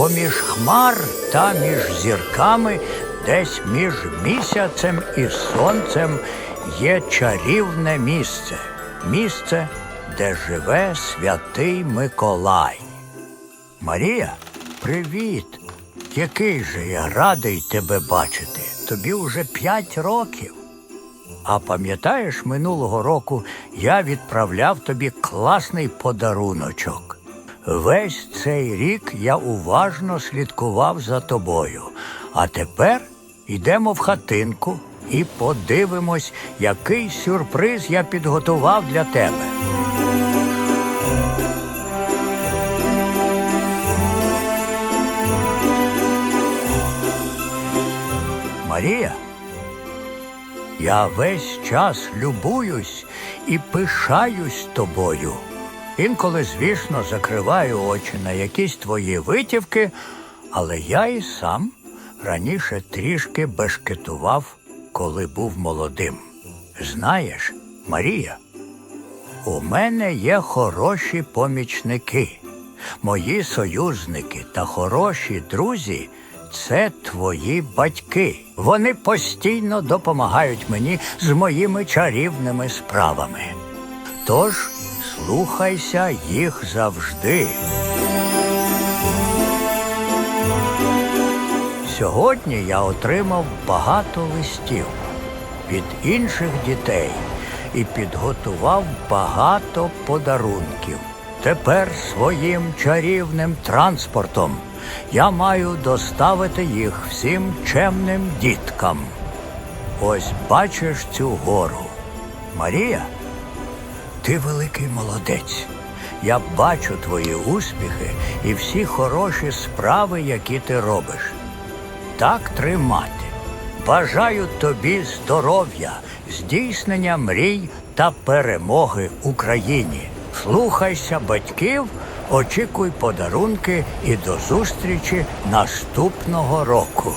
поміж хмар та між зірками, десь між місяцем і сонцем є чарівне місце. Місце, де живе святий Миколай. Марія, привіт! Який же я радий тебе бачити. Тобі вже п'ять років. А пам'ятаєш, минулого року я відправляв тобі класний подаруночок. Весь цей рік я уважно слідкував за тобою. А тепер йдемо в хатинку і подивимось, який сюрприз я підготував для тебе. Марія, я весь час любуюсь і пишаюсь тобою. Інколи, звісно, закриваю очі на якісь твої витівки, але я і сам раніше трішки бешкетував, коли був молодим. Знаєш, Марія, у мене є хороші помічники. Мої союзники та хороші друзі це твої батьки. Вони постійно допомагають мені з моїми чарівними справами. Тож слухайся їх завжди. Сьогодні я отримав багато листів від інших дітей і підготував багато подарунків. Тепер своїм чарівним транспортом я маю доставити їх всім чемним діткам. Ось бачиш цю гору. Марія, ти великий молодець. Я бачу твої успіхи і всі хороші справи, які ти робиш. Так тримати. Бажаю тобі здоров'я, здійснення мрій та перемоги Україні. Слухайся батьків, очікуй подарунки і до зустрічі наступного року.